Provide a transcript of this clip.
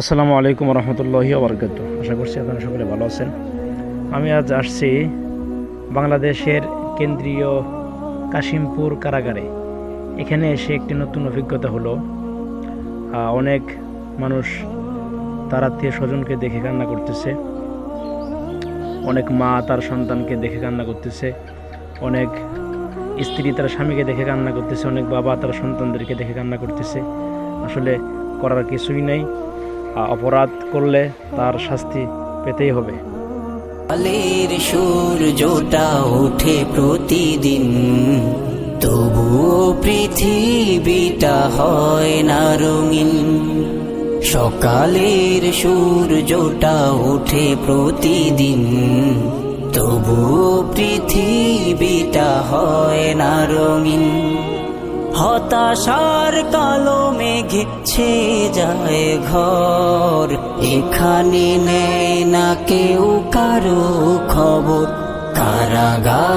আসসালামু আলাইকুম রহমতুল্লাহি আবরকাত আশা করছি আপনারা সকলে ভালো আছেন। আমি আজ আসছি বাংলাদেশের কেন্দ্রীয় কাশিমপুর কারাগারে। এখানে এসে একটি নতুন অভিজ্ঞতা হলো অনেক মানুষ তার আত্মীয় স্বজনকে দেখে কান্না করতেছে। অনেক মা তার সন্তানকে দেখে কান্না করতেছে। অনেক স্ত্রী তার স্বামীকে দেখে কান্না করতেছে। অনেক বাবা তার সন্তানদেরকে দেখে কান্না করতেছে। আসলে করার কিছুই নেই। অপরাধ করলে তার শাস্তি পেতেই হবে। আলের সূর্যটা ওঠে প্রতিদিন, তবুও পৃথিবীটা হয় না রঙিন। সকালের সূর্যটা ওঠে প্রতিদিন, তবুও পৃথিবীটা হয় না রঙিন। হতাশার কালো মেঘে ছে যায় ঘর। এখানে নেয় না কেউ কারও খবর। কারাগার